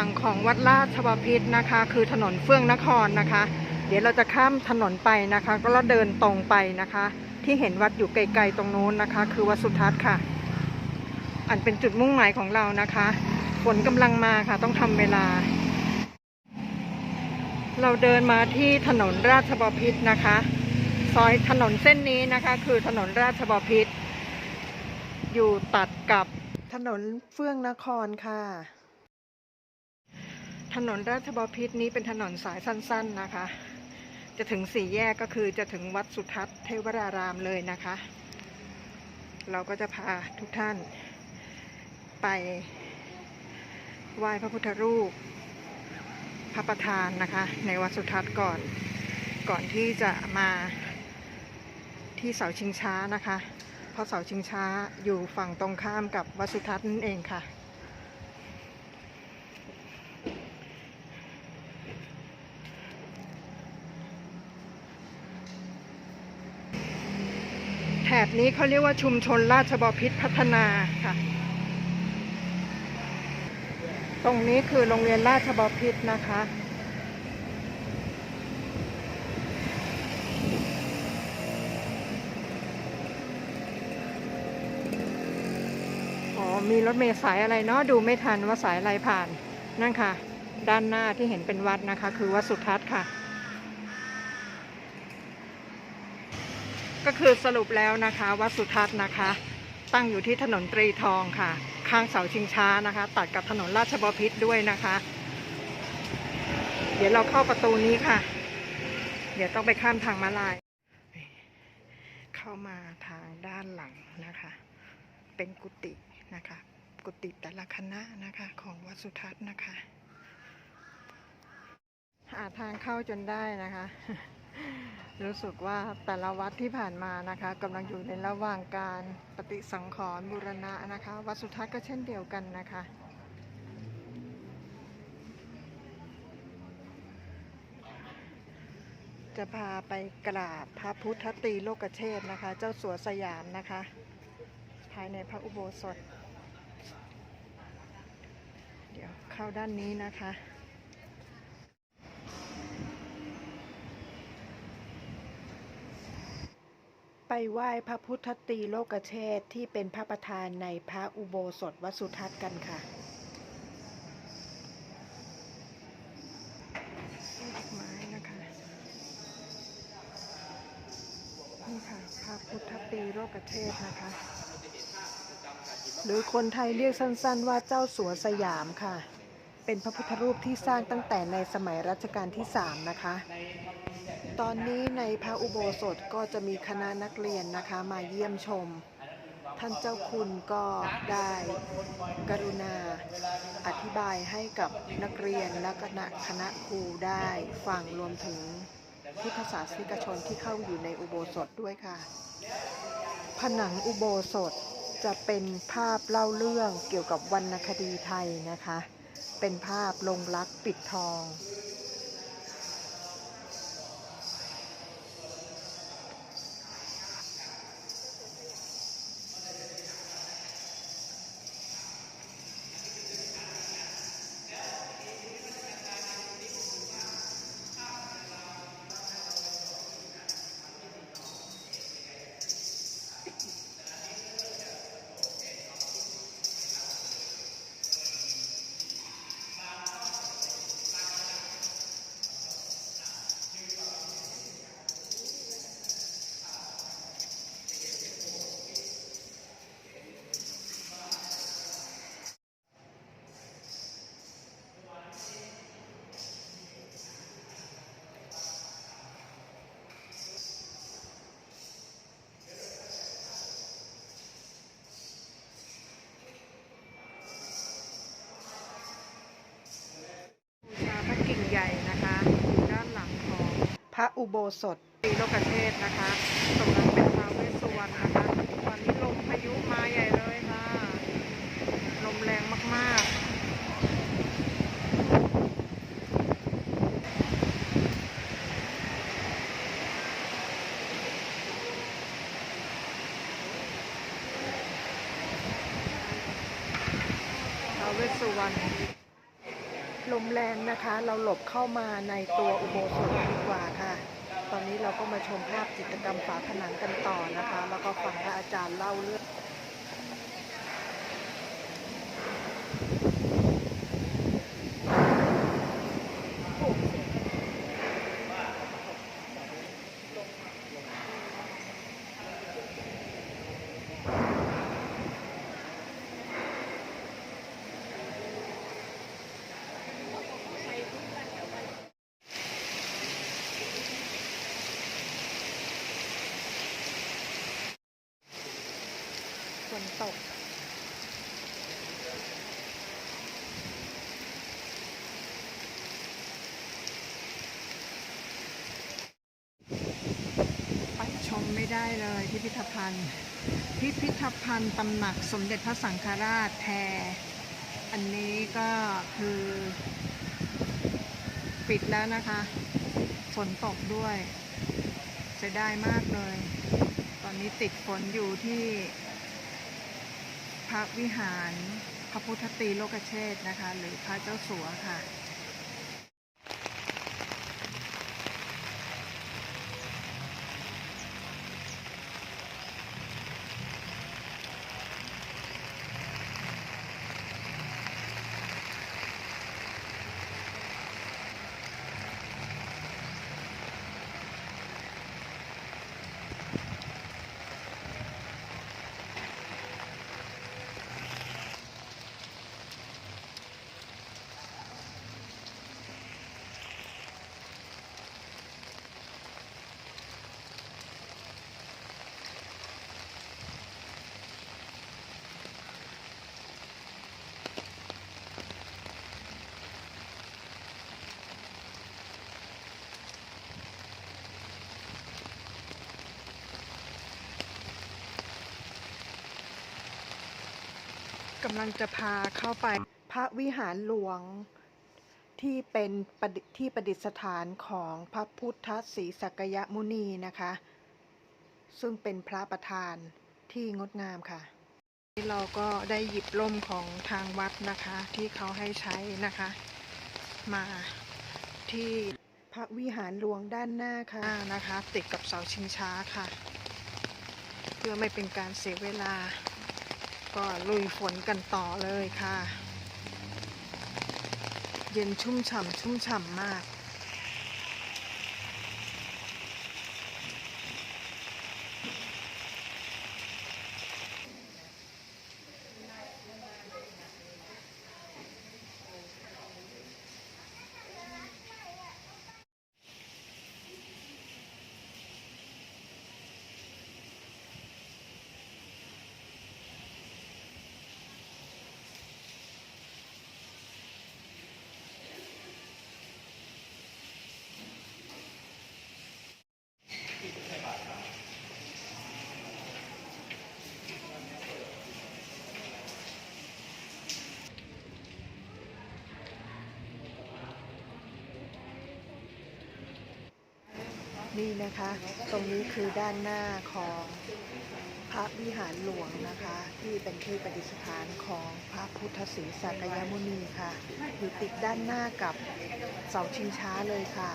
ังของวัดราชบพิตรนะคะ คือถนนเฟื่องนครนะคะ เดี๋ยวเราจะข้ามถนนไปนะคะ ก็แล้วเดินตรงไปนะคะ ที่เห็นวัดอยู่ไกลๆตรงนู้นนะคะ คือวัดสุทัศน์ค่ะ อันเป็นจุดมุ่งหมายของเรานะคะฝนกำลังมาค่ะ ต้องทำเวลา เราเดินมาที่ถนนราชบพิตรนะคะ ซอยถนนเส้นนี้นะคะ คือถนนราชบพิตรอยู่ตัดกับถนนเฟื่องนครค่ะ ถนนราชบพิตรนี้เป็นถนนสายสั้น ๆนะคะ จะถึงสี่แยกก็คือจะถึงวัดสุทัศน์เทวรารามเลยนะคะ เราก็จะพาทุกท่าน ไปไหว้พระพุทธรูป พระประธานนะคะ ในวัดสุทัศน์ก่อน ก่อนที่จะมาที่เสาชิงช้านะคะ เพราะเสาชิงช้าอยู่ฝั่งตรงข้ามกับวัดสุทัศน์นั่นเองค่ะ บนี้เขาเรียกว่าชุมชนราชบพิตรพัฒนาค่ะ ตรงนี้คือโรงเรียนราชบพิตรนะคะ อ๋อ มีรถเมล์สายอะไรเนาะดูไม่ทันว่าสายอะไรผ่าน นั่นค่ะ ด้านหน้าที่เห็นเป็นวัดนะคะ คือวัดสุทัศน์ค่ะ ก็คือสรุปแล้วนะคะ วัดสุทัศน์นะคะ ตั้งอยู่ที่ถนนตรีทองค่ะ ข้างเสาชิงช้านะคะ ตัดกับถนนราชบพิตรด้วยนะคะ เดี๋ยวเราเข้าประตูนี้ค่ะ เดี๋ยวต้องไปข้ามทางม้าลาย เข้ามาทางด้านหลังนะคะ เป็นกุฏินะคะ กุฏิแต่ละคณะนะคะ ของวัดสุทัศน์นะคะ หาทางเข้าจนได้นะคะ รู้สึกว่าแต่ละวัดที่ผ่านมานะคะกำลังอยู่ในระหว่างการปฏิสังขรณ์บูรณะนะคะ วัดสุทัศน์ก็เช่นเดียวกันนะคะจะพาไปกราบพระพุทธตีโลกเชษฐ์นะคะ เจ้าสัวสยามนะคะ ภายในพระอุโบสถ เดี๋ยวเข้าด้านนี้นะคะ ไปไหว้พระพุทธตีโลกเชษฐ์ที่เป็นพระประธานในพระอุโบสถวัดสุทัศน์กันค่ะดอกไม้นะคะ นี่ค่ะพระพุทธตีโลกเชษฐ์นะคะ หรือคนไทยเรียกสั้นๆว่าเจ้าสัวสยามค่ะ เป็นพระพุทธรูปที่สร้างตั้งแต่ในสมัยรัชกาลที่ 3 นะคะ ตอนนี้ในพระอุโบสถก็จะมีคณะนักเรียนนะคะมาเยี่ยมชม ท่านเจ้าคุณก็ได้กรุณาอธิบายให้กับนักเรียนและคณะคณะครูได้ฟังรวมถึงพุทธศาสนิกชนที่เข้าอยู่ในอุโบสถด้วยค่ะ ผนังอุโบสถจะเป็นภาพเล่าเรื่องเกี่ยวกับวรรณคดีไทยนะคะ เป็นภาพลงรักปิดทอง ระอุโบสถตีโลกเทศนะคะตรงนั้นเป็นท้าวเวสสุวรรณนะคะตอนนี้ลมพายุมาใหญ่เลยค่ะ ลมแรงมากๆท้าวเวสสุวรรณลมแรงนะคะ เราหลบเข้ามาในตัวอุโบสถดีกว่าค่ะ ตอนนี้เราก็มาชมภาพจิตรกรรมฝาผนังกันต่อนะคะ แล้วก็ฟังพระอาจารย์เล่าเรื่อง ฝนตก ไปชม ไม่ได้เลยพิพิธภัณฑ์ พิพิธภัณฑ์ตำหนักสมเด็จพระสังฆราชแพรอันนี้ก็คือปิดแล้วนะคะ ฝนตกด้วยเสียดายมากเลย ตอนนี้ติดฝนอยู่ที่ พระวิหารพระพุทธตีโลกเชษฐ์นะคะ หรือพระเจ้าสัวค่ะ กำลังจะพาเข้าไปพระวิหารหลวงที่เป็นปที่ประดิษฐานของพระพุทธศรีสักยมุนีนะคะ ซึ่งเป็นพระประธานที่งดงามค่ะเราก็ได้หยิบร่มของทางวัดนะคะ ที่เขาให้ใช้นะคะ มาที่พระวิหารหลวงด้านหน้าค่ะนะคะ ติดกับเสาชิงช้าค่ะ เพื่อไม่เป็นการเสียเวลา ก็ลุยฝนกันต่อเลยค่ะ เย็นชุ่มฉ่ำชุ่มฉ่ำมาก นี่นะคะ ตรงนี้คือด้านหน้าของพระวิหารหลวงนะคะ ที่เป็นที่ประดิษฐานของพระพุทธศรีสักยมุนีค่ะอยู่ติดด้านหน้ากับเสาชิงช้าเลยค่ะ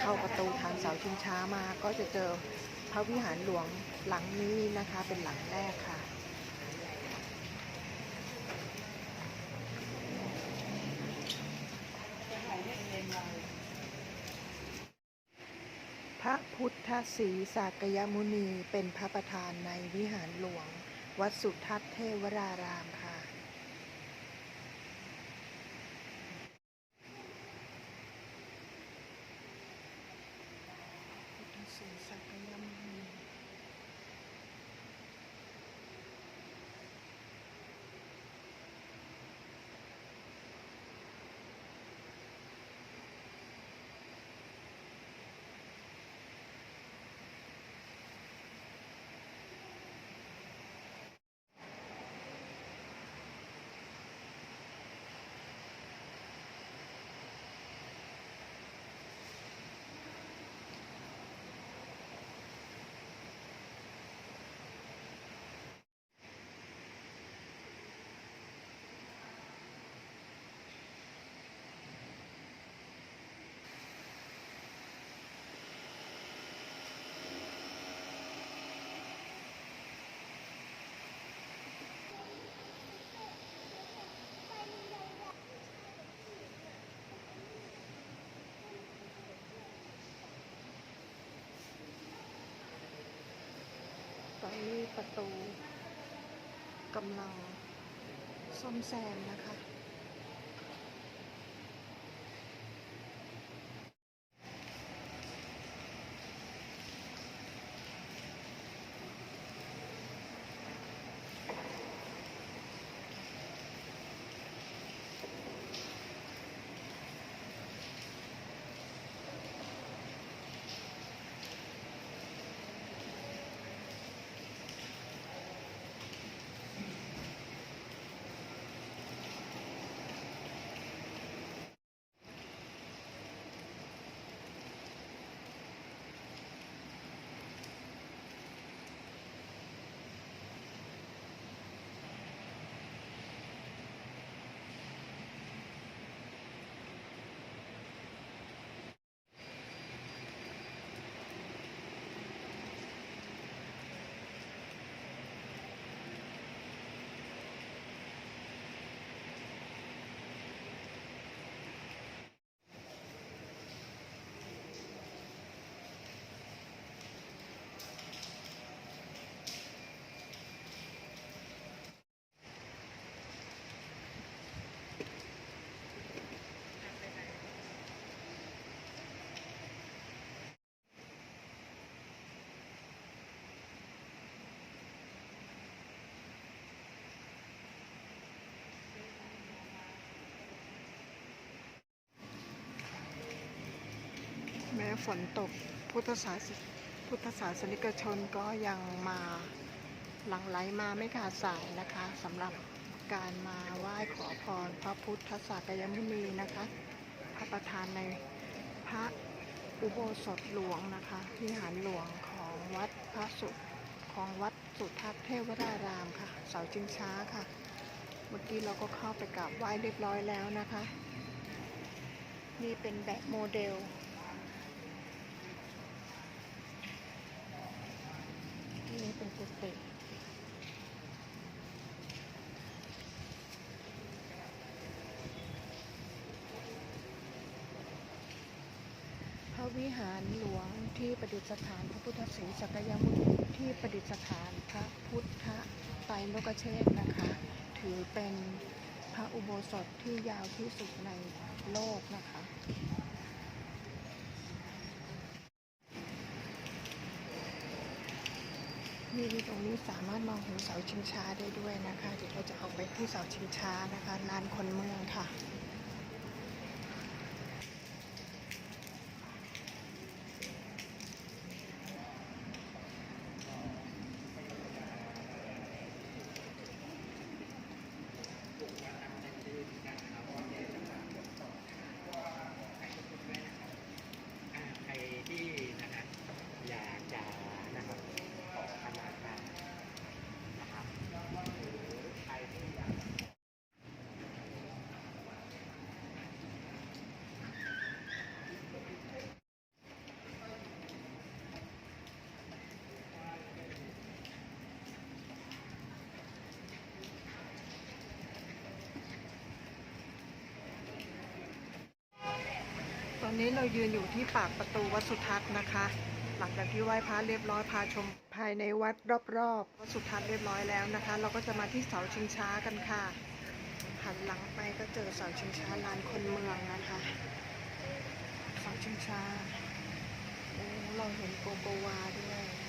เข้าประตูทางเสาชิงช้ามาก็จะเจอพระวิหารหลวงหลังนี้นะคะเป็นหลังแรกค่ะ พ ระพุทธศรีสากยมุนีเป็นพระประธานในวิหารหลวง วัดสุทัศน์เทวรารามค่ะ ประตูกำลังซ่อมแซมนะคะ ฝนตกพุทธศาสพุทธศาสนิกชนก็ยังมาหลั่งไหลมาไม่ขาดสายนะคะสำหรับการมาไหว้ขอพรพระพุทธสากยมุนีนะคะ พระประธานในพระอุโบสถหลวงนะคะวิหารหลวงของวัดพระสุของวัดสุทัศน์เทวรารามค่ะ เสาจิงช้าค่ะ เมื่อกี้เราก็เข้าไปกราบไหว้เรียบร้อยแล้วนะคะ นี่เป็นแบบโมเดล นี่เป็นกุฏิพระ วิหารหลวงที่ประดิษฐานพระพุทธศรีสักยมุนีที่ประดิษฐานพระพุทธไตรโลกเชษนะคะ ถือเป็นพระอุโบสถที่ยาวที่สุดในโลกนะคะนี่ตรงนี้สามารถมองเห็นเสาชิงช้าได้ด้วยนะคะ เดี๋ยวเราจะออกไปที่เสาชิงช้านะคะลานคนเมืองค่ะ อ่าใครที่นะครับอยากจะนะครับขอขมากันนะครับหรือใครที่อยาก ตอน นี้เรายืนอยู่ที่ปากประตูวัดสุทัศน์นะคะ หลังจากที่ไหว้พระเรียบร้อยพาชมภายในวัดรอบๆวัดสุทัศน์เรียบร้อยแล้วนะคะ เราก็จะมาที่เสาชิงช้ากันค่ะหันหลังไปก็เจอเสาชิงช้าลานคนเมืองนะคะเสาชิงช้าโอ้เราเห็นโกโกวาด้วย